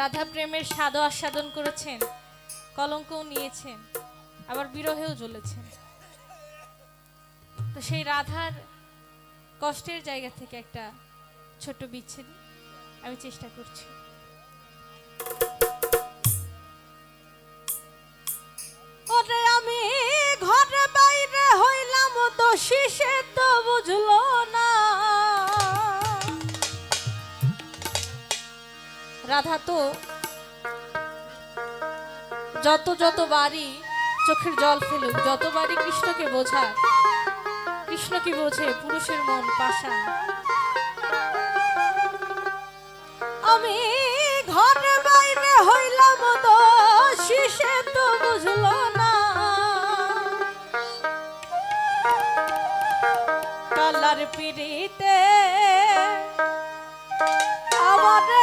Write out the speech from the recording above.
রাধা প্রেমের স্বাদ আস্বাদন করেছেন, কলঙ্কও নিয়েছেন, আবার বিরহেও জ্বলেছেন। তো সেই রাধার কষ্টের জায়গা থেকে একটা ছোট্ট বিচ্ছেদ আমি চেষ্টা করছি। রাধা তো যত যত বাড়ি চোখের জল ফেলুক যতবারই কৃষ্ণকে বোঝাক কৃষ্ণ কি বোঝে পুরুষের মন পাশা। আমি ঘরে বাইরে হইলাম দোষী সে তো বুঝলো না। কালার পিড়িতে আমারে